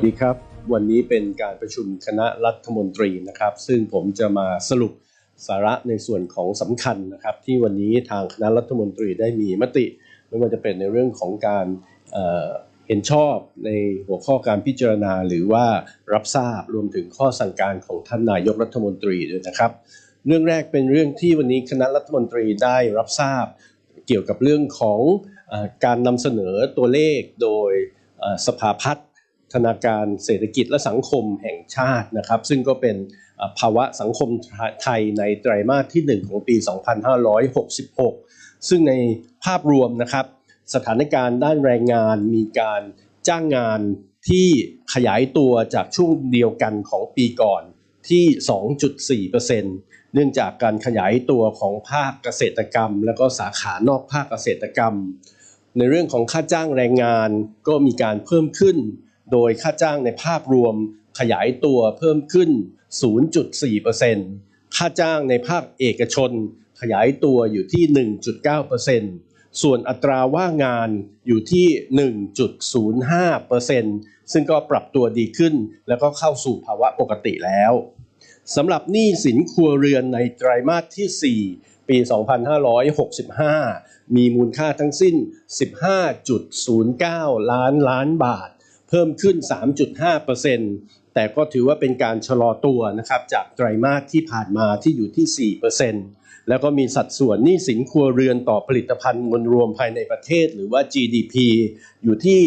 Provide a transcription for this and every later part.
สวัสดีครับ วันนี้เป็นการประชุมคณะรัฐมนตรีนะครับ ซึ่งผมจะมาสรุปสาระในส่วนของสำคัญนะครับ ที่วันนี้ทางคณะรัฐมนตรีได้มีมติ ไม่ว่าจะเป็นในเรื่องของการเเห็นชอบในหัวข้อการพิจารณา หรือว่ารับทราบรวมถึงข้อสั่งการของท่านนายกรัฐมนตรีด้วยนะครับ เรื่องแรกเป็นเรื่องที่วันนี้คณะรัฐมนตรีได้รับทราบ เกี่ยวกับเรื่องของอการนำเสนอตัวเลขโดยสภาพัฒน์ ธนาการเศรษฐกิจและสังคมแห่งชาตินะครับ ซึ่งก็เป็นภาวะสังคมไทยในไตรมาสที่ 1 ของปี 2566 ซึ่งในภาพรวมนะครับ สถานการณ์ด้านแรงงานมีการจ้างงานที่ขยายตัวจากช่วงเดียวกันของปีก่อนที่ 2.4%เนื่องจากการขยายตัวของภาคเกษตรกรรม แล้วก็สาขานอกภาคเกษตรกรรม ในเรื่องของค่าจ้างแรงงานก็มีการเพิ่มขึ้น โดยค่าจ้างในภาพรวมขยายตัวเพิ่มขึ้น 0.4%ค่าจ้างในภาคเอกชน ขยายตัวอยู่ที่ 1.9%ส่วนอัตราว่างงานอยู่ที่ 1.05%ซึ่งก็ปรับตัวดีขึ้น แล้วก็เข้าสู่ภาวะปกติแล้วสำหรับหนี้สินครัวเรือนในไตรมาสที่ 4 ปี 2565 มีมูลค่าทั้งสิ้น 15.09 ล้านล้านบาท เพิ่มขึ้น 3.5%แต่ก็ถือว่าเป็นการชะลอตัวนะครับจากไตรมาสที่ผ่านมาที่อยู่ที่ 4%แล้วก็มีสัดส่วนหนี้สินครัวเรือนต่อผลิตภัณฑ์มวลรวมภายในประเทศหรือว่า GDP อยู่ที่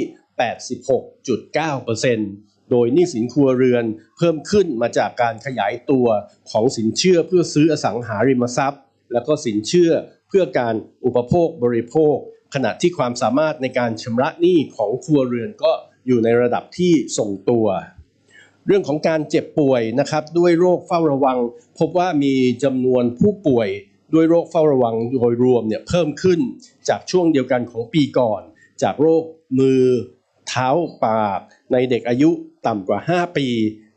86.9%โดยหนี้สินครัวเรือนเพิ่มขึ้นมาจากการขยายตัวของสินเชื่อเพื่อซื้ออสังหาริมทรัพย์ แล้วก็สินเชื่อเพื่อการอุปโภคบริโภค ขณะที่ความสามารถในการชำระหนี้ของครัวเรือนก็ อยู่ในระดับที่ทรงตัว เรื่องของการเจ็บป่วยนะครับด้วยโรคเฝ้าระวัง พบว่ามีจำนวนผู้ป่วยด้วยโรคเฝ้าระวังโดยรวมเนี่ยเพิ่มขึ้นจากช่วงเดียวกันของปีก่อน จากโรคมือเท้าปากในเด็กอายุต่ำกว่า 5 ปี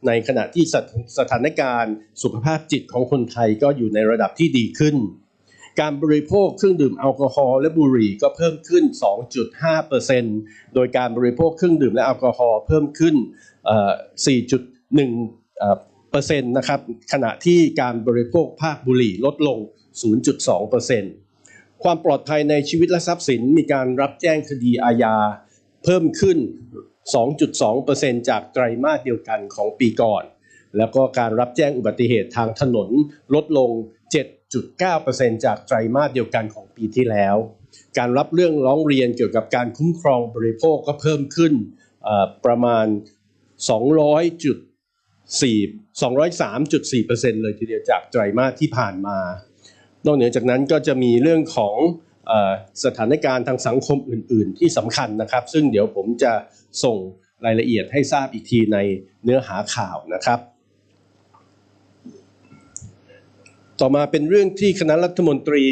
ในขณะที่สถสถานการณ์สุขภาพจิตของคนไทยก็อยู่ในระดับที่ดีขึ้น การบริโภคเครื่องดื่มแอลกอฮอล์และบุหรี่ก็เพิ่มขึ้น 2.5%โดยการบริโภคเครื่องดื่มและแอลกอฮอล์เพิ่มขึ้น 4.1เปอร์เซ็นต์นะครับขณะที่การบริโภคภาคบุหรี่ลดลง 0.2%ความปลอดภัยในชีวิตและทรัพย์สินมีการรับแจ้งคดีอาญาเพิ่มขึ้น 2.2%จากไตรมาสเดียวกันของปีก่อน แล้วก็การรับแจ้งอุบัติเหตุทางถนนลดลง 7.9%จากไตรมาสเดียวกันของปีที่แล้ว การรับเรื่องร้องเรียนเกี่ยวกับการคุ้มครองบริโภคก็เพิ่มขึ้นประมาณ 200.4 203.4%เลยทีเดียวจากไตรมาสที่ผ่านมา นอกเหนือจากนั้นก็จะมีเรื่องของอสถานการณ์ทางสังคมอื่น ๆ ที่สำคัญนะครับ ซึ่งเดี๋ยวผมจะส่งรายละเอียดให้ทราบอีกทีในเนื้อหาข่าวนะครับ ต่อมาเป็นเรื่องที่คณะรัฐมนตรี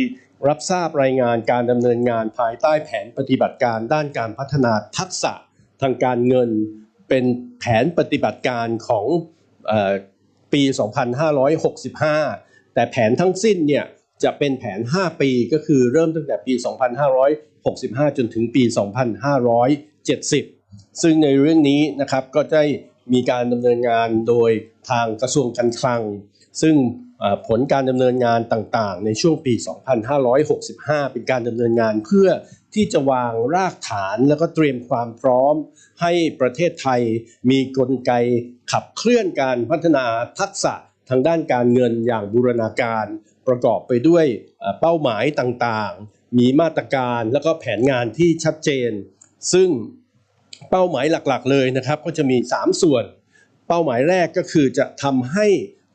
รับทราบรายงานการดำเนินงานภายใต้แผนปฏิบัติการด้านการพัฒนาทักษะทางการเงิน เป็นแผนปฏิบัติการของอปี 2565 แต่แผนทั้งสิ้นเนี่ยจะเป็นแผน 5 ปีก็คือเริ่มตั้งแต่ปี 2565 จนถึงปี 2570 ซึ่งในเรื่องนี้นะครับก็ได้มีการดำเนินงานโดยทางกระทรวงการคลัง ซึ่ง ผลการดำเนินงานต่างๆ ในช่วงปี 2565 เป็นการดำเนินงานเพื่อที่จะวางรากฐานแล้วก็เตรียมความพร้อม ให้ประเทศไทยมีกลไกขับเคลื่อนการพัฒนาทักษะทางด้านการเงินอย่างบูรณาการ ประกอบไปด้วยเป้าหมายต่างๆ มีมาตรการแล้วก็แผนงานที่ชัดเจน ซึ่งเป้าหมายหลักๆ เลยนะครับ ก็จะมี 3 ส่วน เป้าหมายแรกก็คือจะทำให้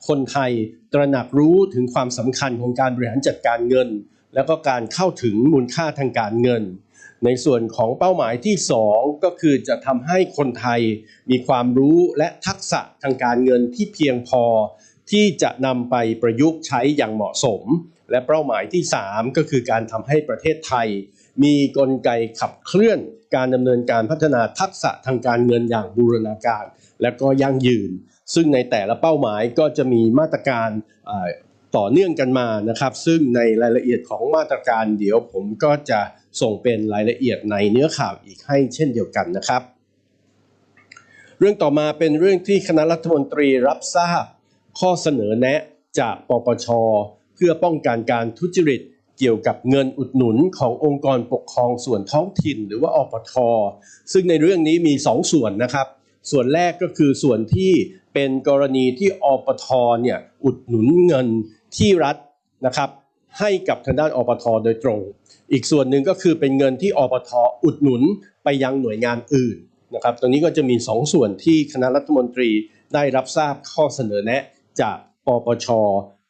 คนไทย ตระหนักรู้ถึงความสำคัญของการบริหารจัดการเงิน แล้วก็การเข้าถึงมูลค่าทางการเงิน ในส่วนของเป้าหมายที่ 2 ก็คือจะทำให้คนไทยมีความรู้และทักษะทางการเงินที่เพียงพอ ที่จะนำไปประยุกต์ใช้อย่างเหมาะสม และเป้าหมายที่ 3 ก็คือการทำให้ประเทศไทย มีกลไกขับเคลื่อนการดำเนินการพัฒนาทักษะทางการเงินอย่างบูรณาการ และก็ยั่งยืน ซึ่งในแต่ละเป้าหมายก็จะมีมาตรการต่อเนื่องกันมานะครับ ซึ่งในรายละเอียดของมาตรการเดี๋ยวผมก็จะส่งเป็นรายละเอียดในเนื้อข่าวอีกให้เช่นเดียวกันนะครับ เรื่องต่อมาเป็นเรื่องที่คณะรัฐมนตรีรับทราบ ข้อเสนอแนะจากปปช เพื่อป้องกันการทุจริตเกี่ยวกับเงินอุดหนุนขององค์กรปกครองส่วนท้องถิ่นหรือว่าอปท ซึ่งในเรื่องนี้มี 2 ส่วนนะครับ ส่วนแรกก็คือส่วนที่ เป็นกรณีที่อปทเนี่ยอุดหนุนเงินที่รัฐนะครับให้กับทางด้านอปทโดยตรง อีกส่วนหนึ่งก็คือเป็นเงินที่อปทอุดหนุนไปยังหน่วยงานอื่นนะครับตรงนี้ก็จะมี 2ส่วนที่คณะรัฐมนตรีได้รับทราบข้อเสนอแนะจากปปช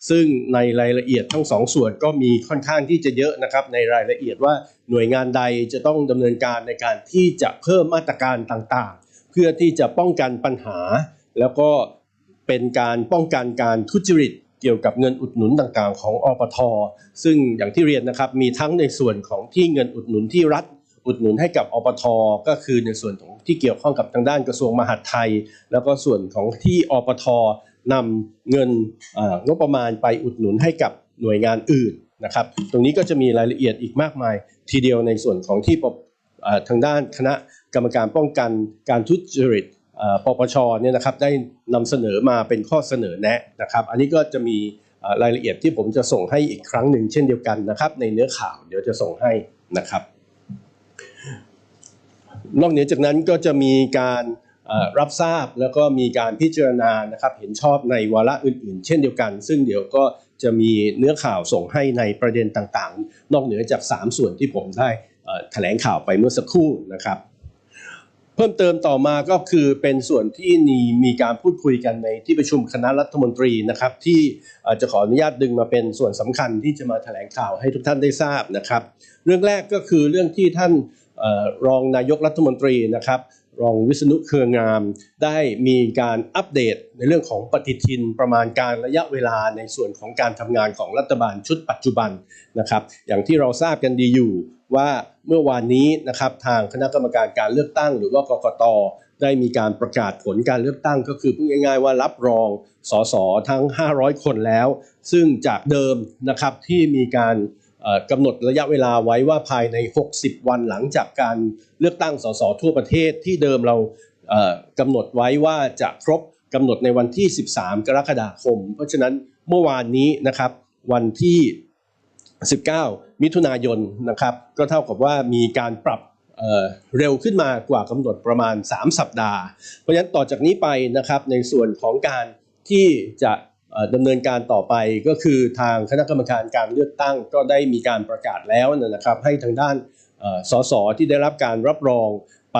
ซึ่งในรายละเอียดทั้งสองส่วนก็มีค่อนข้างที่จะเยอะนะครับในรายละเอียดว่าหน่วยงานใดจะต้องดำเนินการในการที่จะเพิ่มมาตรการต่างๆ เพื่อที่จะป้องกันปัญหา แล้วก็เป็นการป้องกันการทุจริตเกี่ยวกับเงินอุดหนุนต่างๆ ของอปท ซึ่งอย่างที่เรียนนะครับมีทั้งในส่วนของที่เงินอุดหนุนที่รัฐอุดหนุนให้กับอปท ก็คือในส่วนของที่เกี่ยวข้องกับทางด้านกระทรวงมหาดไทย แล้วก็ส่วนของที่อปทนำเงินงบประมาณไปอุดหนุนให้กับหน่วยงานอื่นนะครับ ตรงนี้ก็จะมีรายละเอียดอีกมากมาย ทีเดียวในส่วนของที่ทางด้านคณะกรรมการป้องกันการทุจริต ปปชเนี่ยนะครับได้นำเสนอมาเป็นข้อเสนอแนะนะครับ อันนี้ก็จะมีรายละเอียดที่ผมจะส่งให้อีกครั้งหนึ่งเช่นเดียวกันนะครับในเนื้อข่าวเดี๋ยวจะส่งให้นะครับ นอกเหนือจากนั้นก็จะมีการรับทราบแล้วก็มีการพิจารณานะครับเห็นชอบในวาระอื่น ๆ เช่นเดียวกัน ซึ่งเดี๋ยวก็จะมีเนื้อข่าวส่งให้ในประเด็นต่างๆ นอกเหนือจาก 3 ส่วนที่ผมได้แถลงข่าวไปเมื่อสักครู่นะครับ พิ่มเติมต่อมาก็คือเป็นส่วนที่มีมีการพูดคุยกันในที่ประชุมคณะรัฐมนตรีนะครับ ที่จะขออนุญาตดึงมาเป็นส่วนสำคัญที่จะมาแถลงข่าวให้ทุกท่านได้ทราบนะครับ เรื่องแรกก็คือเรื่องที่ท่านออรองนายกรัฐมนตรีนะครับ รองวิษณุเครืองาม ได้มีการอัปเดตในเรื่องของปฏิทินประมาณการระยะเวลาในส่วนของการทำงานของรัฐบาลชุดปัจจุบันนะครับ อย่างที่เราทราบกันดีอยู่ ว่าเมื่อวานนี้นะครับทางคณะกรรมการการเลือกตั้ง หรือว่ากกตได้มีการประกาศผลการเลือกตั้งก็คือพูดง่ายๆว่ารับรองสสทั้ง 500 คนแล้ว ซึ่งจากเดิมนะครับที่มีการกำหนดระยะเวลาไว้ว่าภายใน 60 วันหลังจากการเลือกตั้งสสทั่วประเทศที่เดิมเรากำหนดไว้ว่าจะครบกำหนดในวันที่ 13 กรกฎาคม เพราะฉะนั้นเมื่อวานนี้นะครับวันที่ 19 มิถุนายนนะครับ ก็เท่ากับว่ามีการปรับเเร็วขึ้นมากว่ากำหนดประมาณ 3 สัปดาห์ เพราะฉะนั้นต่อจากนี้ไปนะครับในส่วนของการที่จะดำเนินการต่อไปก็คือทางคณะกรรมการการเลือกตั้งก็ได้มีการประกาศแล้วนะครับ ให้ทางด้านสสที่ได้รับการรับรองไป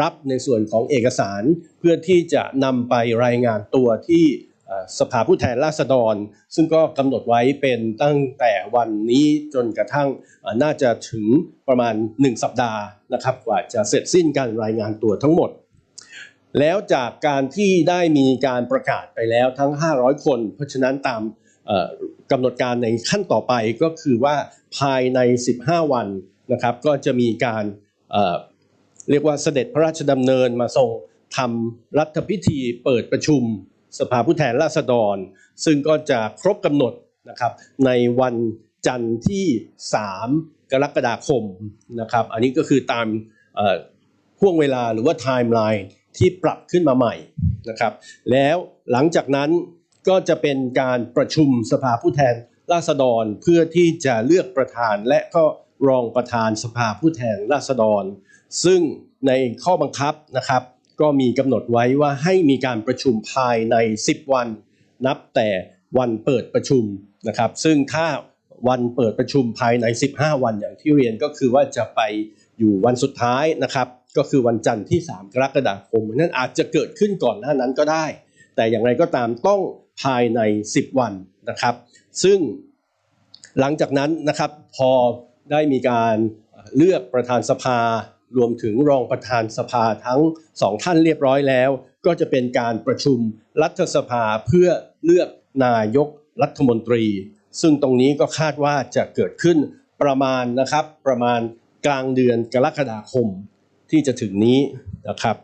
รับในส่วนของเอกสาร เพื่อที่จะนำไปรายงานตัวที่ สภาผู้แทนราษฎร ซึ่งก็กำหนดไว้เป็นตั้งแต่วันนี้จนกระทั่งน่าจะถึงประมาณ 1 สัปดาห์นะครับกว่าจะเสร็จสิ้นการรายงานตัวทั้งหมด แล้วจากการที่ได้มีการประกาศไปแล้วทั้ง 500 คน เพราะฉะนั้นตามกำหนดการในขั้นต่อไปก็คือว่าภายใน 15 วันนะครับก็จะมีการเเรียกว่าเสด็จพระราชดำเนินมาทรงทำรัฐพิธีเปิดประชุม สภาผู้แทนราษฎร ซึ่งก็จะครบกำหนดนะครับในวันจันทร์ที่ 3 กรกฎาคมนะครับอันนี้ก็คือตามห่วงเวลาหรือว่าไทม์ไลน์ที่ปรับขึ้นมาใหม่นะครับแล้วหลังจากนั้นก็จะเป็นการประชุมสภาผู้แทนราษฎรเพื่อที่จะเลือกประธานและก็รองประธานสภาผู้แทนราษฎร ซึ่งในข้อบังคับนะครับ ก็มีกำหนดไว้ว่าให้มีการประชุมภายใน 10 วัน นับแต่วันเปิดประชุมนะครับ ซึ่งถ้าวันเปิดประชุมภายใน 15 วันอย่างที่เรียนก็คือว่าจะไปอยู่วันสุดท้ายนะครับ ก็คือวันจันทร์ที่ 3 กรกฎาคมนั้นอาจจะเกิดขึ้นก่อนหน้านั้นก็ได้ แต่อย่างไรก็ตามต้องภายใน 10 วันนะครับ ซึ่งหลังจากนั้นนะครับพอได้มีการเลือกประธานสภา รวมถึงรองประธานสภาทั้งสองท่านเรียบร้อยแล้ว ก็จะเป็นการประชุมรัฐสภาเพื่อเลือกนายกรัฐมนตรี ซึ่งตรงนี้ก็คาดว่าจะเกิดขึ้นประมาณนะครับประมาณกลางเดือนกรกฎาคมที่จะถึงนี้นะครับ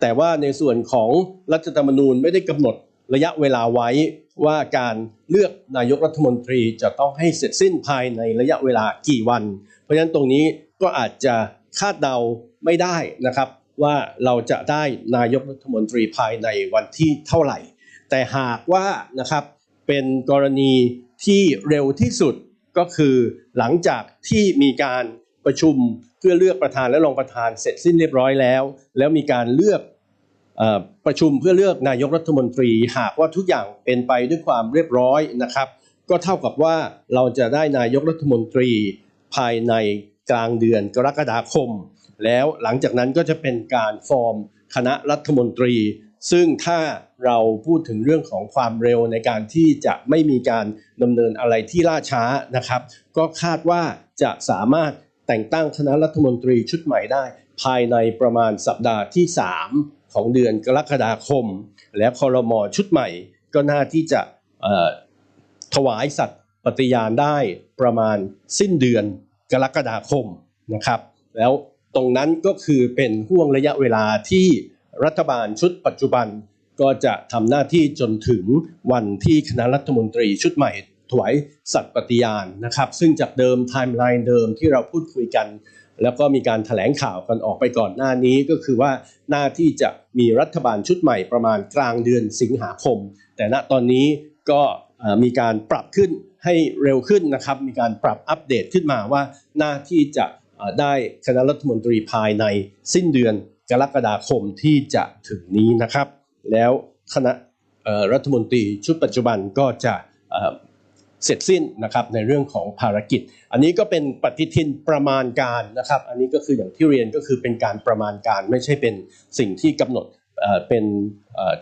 แต่ว่าในส่วนของรัฐธรรมนูญไม่ได้กำหนดระยะเวลาไว้ว่าการเลือกนายกรัฐมนตรีจะต้องให้เสร็จสิ้นภายในระยะเวลากี่วัน เพราะฉะนั้นตรงนี้ก็อาจจะ คาดเดาไม่ได้นะครับว่าเราจะได้นายกรัฐมนตรีภายในวันที่เท่าไหร่ แต่หากว่านะครับเป็นกรณีที่เร็วที่สุดก็คือหลังจากที่มีการประชุมเพื่อเลือกประธานและรองประธานเสร็จสิ้นเรียบร้อยแล้ว แล้วมีการเลือกอประชุมเพื่อเลือกนายกรัฐมนตรี หากว่าทุกอย่างเป็นไปด้วยความเรียบร้อยนะครับ ก็เท่ากับว่าเราจะได้นายกรัฐมนตรีภายใน กลางเดือนกรกฎาคม แล้วหลังจากนั้นก็จะเป็นการฟอร์มคณะรัฐมนตรี ซึ่งถ้าเราพูดถึงเรื่องของความเร็วในการที่จะไม่มีการดำเนินอะไรที่ล่าช้านะครับ ก็คาดว่าจะสามารถแต่งตั้งคณะรัฐมนตรีชุดใหม่ได้ ภายในประมาณสัปดาห์ที่ 3 ของเดือนกรกฎาคม และคอรมอชุดใหม่ ก็น่าที่จะถวายสัตย์ปฏิญาณได้ประมาณสิ้นเดือน กรกฎาคมนะครับ แล้วตรงนั้นก็คือเป็นห่วงระยะเวลาที่รัฐบาลชุดปัจจุบันก็จะทำหน้าที่จนถึงวันที่คณะรัฐมนตรีชุดใหม่ถวายสัตย์ปฏิญาณนะครับ ซึ่งจากเดิมไทม์ไลน์เดิมที่เราพูดคุยกัน แล้วก็มีการแถลงข่าวกันออกไปก่อนหน้านี้ก็คือว่าหน้าที่จะมีรัฐบาลชุดใหม่ประมาณกลางเดือนสิงหาคม แต่ณตอนนี้ก็มีการปรับขึ้น ให้เร็วขึ้นนะครับ มีการปรับอัปเดตขึ้นมาว่าหน้าที่จะได้คณะรัฐมนตรีภายในสิ้นเดือนกรกฎาคมที่จะถึงนี้นะครับ แล้วคณะรัฐมนตรีชุดปัจจุบันก็จะเสร็จสิ้นนะครับในเรื่องของภารกิจ อันนี้ก็เป็นปฏิทินประมาณการนะครับ อันนี้ก็คืออย่างที่เรียนก็คือเป็นการประมาณการไม่ใช่เป็นสิ่งที่กำหนดเป็น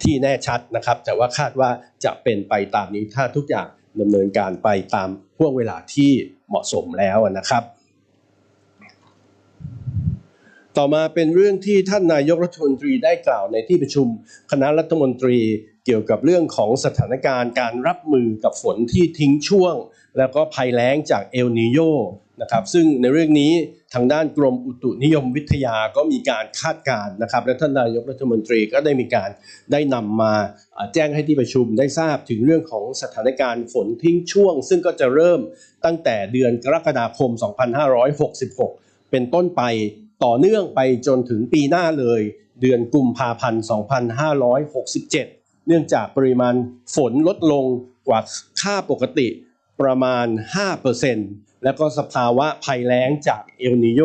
ที่แน่ชัดนะครับ แต่ว่าคาดว่าจะเป็นไปตามนี้ถ้าทุกอย่าง ดำเนินการไปตามห่วงเวลาที่เหมาะสมแล้วนะครับ ต่อมาเป็นเรื่องที่ท่านนายกรัฐมนตรีได้กล่าวในที่ประชุมคณะรัฐมนตรีเกี่ยวกับเรื่องของสถานการณ์การรับมือกับฝนที่ทิ้งช่วง แล้วก็ภัยแล้งจากเอลนิโยนะครับซึ่งในเรื่องนี้ ทางด้านกรมอุตุนิยมวิทยาก็มีการคาดการณ์นะครับ และท่านนายกรัฐมนตรีก็ได้มีการได้นำมาแจ้งให้ที่ประชุมได้ทราบถึงเรื่องของสถานการณ์ฝนทิ้งช่วง ซึ่งก็จะเริ่มตั้งแต่เดือนกรกฎาคม 2566 เป็นต้นไปต่อเนื่องไปจนถึงปีหน้าเลย เดือนกุมภาพันธ์ 2567 เนื่องจากปริมาณฝนลดลงกว่าค่าปกติ ประมาณ 5%แล้วก็สภาวะภัยแล้งจากเอลนิโย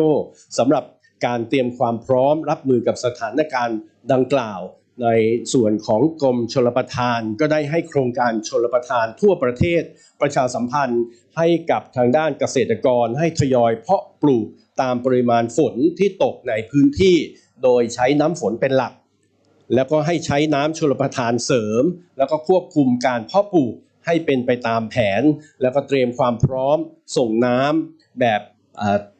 สำหรับการเตรียมความพร้อมรับมือกับสถานการณ์ดังกล่าว ในส่วนของกรมชลประทานก็ได้ให้โครงการชลประทานทั่วประเทศ ประชาสัมพันธ์ให้กับทางด้านเกษตรกรให้ทยอยเพาะปลูกตามปริมาณฝนที่ตกในพื้นที่ โดยใช้น้ำฝนเป็นหลัก แล้วก็ให้ใช้น้ำชลประทานเสริม แล้วก็ควบคุมการเพาะปลูก ให้เป็นไปตามแผน แล้วก็เตรียมความพร้อมส่งน้ำแบบ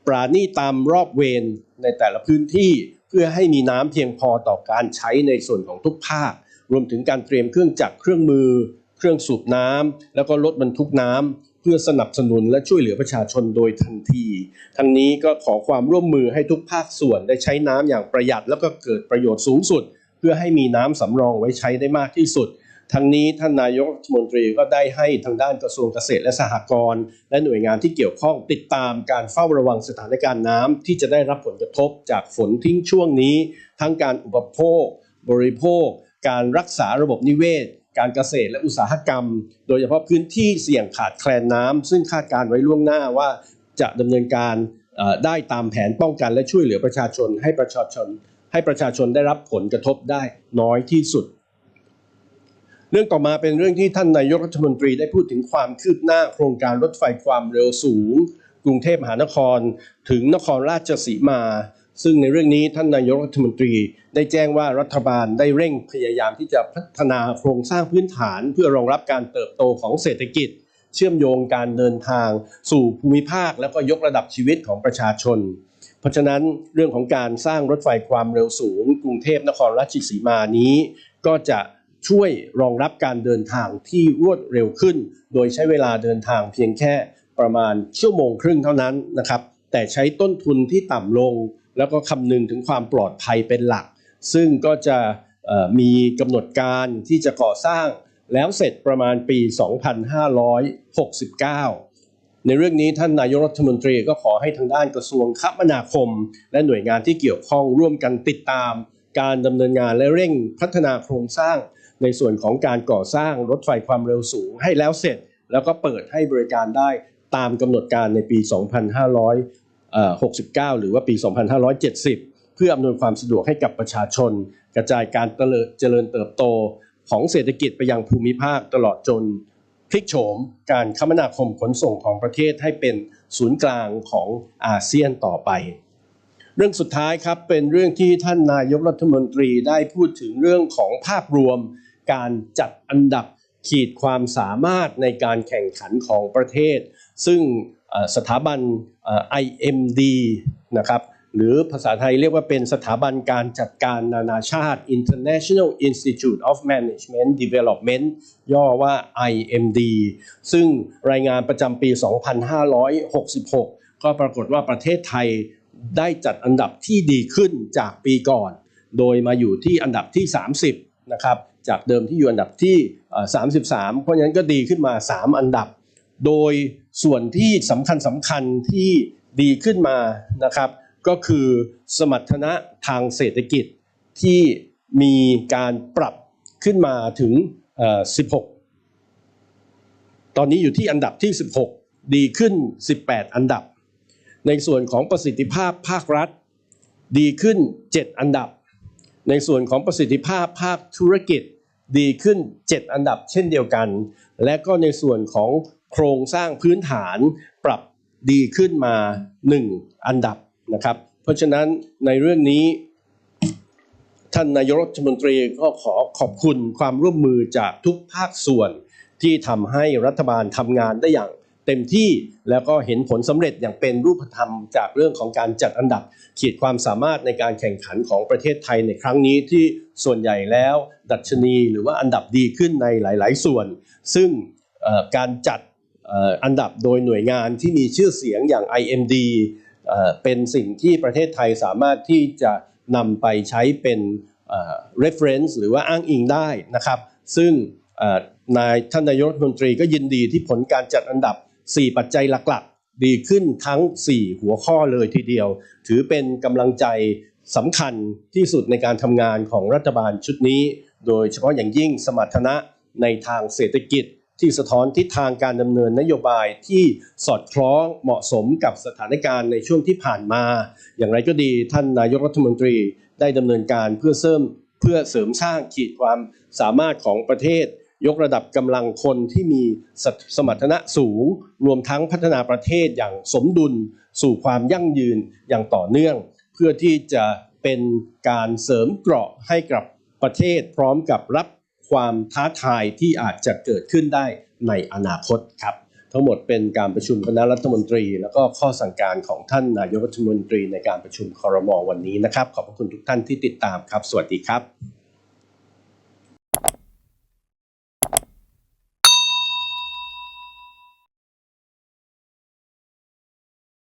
ปราณีตามรอบเวรในแต่ละพื้นที่เพื่อให้มีน้ำเพียงพอต่อการใช้ในส่วนของทุกภาค รวมถึงการเตรียมเครื่องจักรเครื่องมือ เครื่องสูบน้ำแล้วก็รถบรรทุกน้ำเพื่อสนับสนุนและช่วยเหลือประชาชนโดยทันที ทั้งนี้ก็ขอความร่วมมือให้ทุกภาคส่วนได้ใช้น้ำอย่างประหยัด แล้วก็เกิดประโยชน์สูงสุด เพื่อให้มีน้ำสำรองไว้ใช้ได้มากที่สุด ทั้งนี้ท่านนายกรัฐมนตรีก็ได้ให้ทางด้านกระทรวงเกษตรและสหกรณ์และหน่วยงานที่เกี่ยวข้องติดตามการเฝ้าระวังสถานการณ์น้ำที่จะได้รับผลกระทบจากฝนทิ้งช่วงนี้ ทั้งการอุปโภค บริโภค การรักษาระบบนิเวศ การเกษตรและอุตสาหกรรม โดยเฉพาะพื้นที่เสี่ยงขาดแคลนน้ำซึ่งคาดการไว้ล่วงหน้าว่าจะดำเนินการได้ตามแผนป้องกันและช่วยเหลือประชาชนให้ประชาชน ให้ประชาชนได้รับผลกระทบได้น้อยที่สุด เรื่องต่อมาเป็นเรื่องที่ท่านนายกรัฐมนตรีได้พูดถึงความคืบหน้าโครงการรถไฟความเร็วสูง กรุงเทพมหานคร ถึงนครราชสีมา ซึ่งในเรื่องนี้ท่านนายกรัฐมนตรี ได้แจ้งว่ารัฐบาลได้เร่งพยายามที่จะพัฒนาโครงสร้างพื้นฐาน เพื่อรองรับการเติบโตของเศรษฐกิจ เชื่อมโยงการเดินทาง สู่ภูมิภาค แล้วก็ยกระดับชีวิตของประชาชน เพราะฉะนั้นเรื่องของการสร้างรถไฟความเร็วสูง กรุงเทพนครราชสีมานี้ ก็จะ ช่วยรองรับการเดินทางที่รวดเร็วขึ้น โดยใช้เวลาเดินทางเพียงแค่ประมาณชั่วโมงครึ่งเท่านั้นนะครับ แต่ใช้ต้นทุนที่ต่ำลง แล้วก็คำนึงถึงความปลอดภัยเป็นหลัก ซึ่งก็จะมีกำหนดการที่จะก่อสร้างแล้วเสร็จประมาณปี 2569 ในเรื่องนี้ท่านนายกรัฐมนตรีก็ขอให้ทางด้านกระทรวงคมนาคม และหน่วยงานที่เกี่ยวข้องร่วมกันติดตาม การดำเนินงานและเร่งพัฒนาโครงสร้าง ในส่วนของการก่อสร้างรถไฟความเร็วสูงให้แล้วเสร็จ แล้วก็เปิดให้บริการได้ตามกำหนดการในปี 2569 หรือว่าปี 2570 เพื่ออำนวยความสะดวกให้กับประชาชน กระจายการเจริญเติบโตของเศรษฐกิจไปยังภูมิภาคตลอดจนพลิกโฉมการคมนาคมขนส่งของประเทศให้เป็นศูนย์กลางของอาเซียนต่อไป เรื่องสุดท้ายครับเป็นเรื่องที่ท่านนายกรัฐมนตรีได้พูดถึงเรื่องของภาพรวม การจัดอันดับขีดความสามารถในการแข่งขันของประเทศ ซึ่งสถาบัน IMD นะครับหรือภาษาไทยเรียกว่าเป็นสถาบันการจัดการนานาชาติ International Institute of Management Development ย่อว่า IMD ซึ่งรายงานประจำปี 2566 ก็ปรากฏว่าประเทศไทยได้จัดอันดับที่ดีขึ้นจากปีก่อน โดยมาอยู่ที่อันดับที่ 30 นะครับ จากเดิมที่อยู่อันดับที่ 33 เพราะฉะนั้นก็ดีขึ้นมา 3 อันดับ โดยส่วนที่สำคัญสำคัญที่ดีขึ้นมานะครับ ก็คือสมรรถนะทางเศรษฐกิจที่มีการปรับขึ้นมาถึง 16 ตอนนี้อยู่ที่อันดับที่ 16 ดีขึ้น 18 อันดับ ในส่วนของประสิทธิภาพภาครัฐ ดีขึ้น 7 อันดับ ในส่วนของประสิทธิภาพภาคธุรกิจดีขึ้น 7 อันดับเช่นเดียวกัน และก็ในส่วนของโครงสร้างพื้นฐานปรับดีขึ้นมา 1 อันดับนะครับ เพราะฉะนั้นในเรื่องนี้ ท่านนายกรัฐมนตรีก็ขอขอบคุณความร่วมมือจากทุกภาคส่วนที่ทำให้รัฐบาลทำงานได้อย่าง เต็มที่แล้วก็เห็นผลสำเร็จอย่างเป็นรูปธรรมจากเรื่องของการจัดอันดับ ขีดความสามารถในการแข่งขันของประเทศไทยในครั้งนี้ที่ส่วนใหญ่แล้ว ดัชนีหรือว่าอันดับดีขึ้นในหลาย ๆ ส่วน ซึ่งการจัดอันดับโดยหน่วยงานที่มีชื่อเสียงอย่าง IMD เป็นสิ่งที่ประเทศไทยสามารถที่จะนำไปใช้เป็น reference หรือว่าอ้างอิงได้นะครับ ซึ่งนายท่านนายกรัฐมนตรีก็ยินดีที่ผลการจัดอันดับ 4 ปัจจัยหลักๆ ดีขึ้นทั้ง 4 หัวข้อเลยทีเดียว ถือเป็นกำลังใจสำคัญที่สุดในการทำงานของรัฐบาลชุดนี้ โดยเฉพาะอย่างยิ่งสมรรถนะในทางเศรษฐกิจที่สะท้อนทิศทางการดำเนินนโยบายที่สอดคล้องเหมาะสมกับสถานการณ์ในช่วงที่ผ่านมา อย่างไรก็ดีท่านนายกรัฐมนตรีได้ดำเนินการเพื่อเสริมเพื่อเสริมสร้างขีดความสามารถของประเทศ ยกระดับกำลังคนที่มีสสมรรถนะสูง รวมทั้งพัฒนาประเทศอย่างสมดุล สู่ความยั่งยืนอย่างต่อเนื่อง เพื่อที่จะเป็นการเสริมเกราะให้กับประเทศพร้อมกับรับความท้าทายที่อาจจะเกิดขึ้นได้ในอนาคตครับ ทั้งหมดเป็นการประชุมคณะรัฐมนตรี แล้วก็ข้อสั่งการของท่านนายกรัฐมนตรีในการประชุมคอรมอวันนี้นะครับ ขอบพระคุณทุกท่านที่ติดตามครับ สวัสดีครับ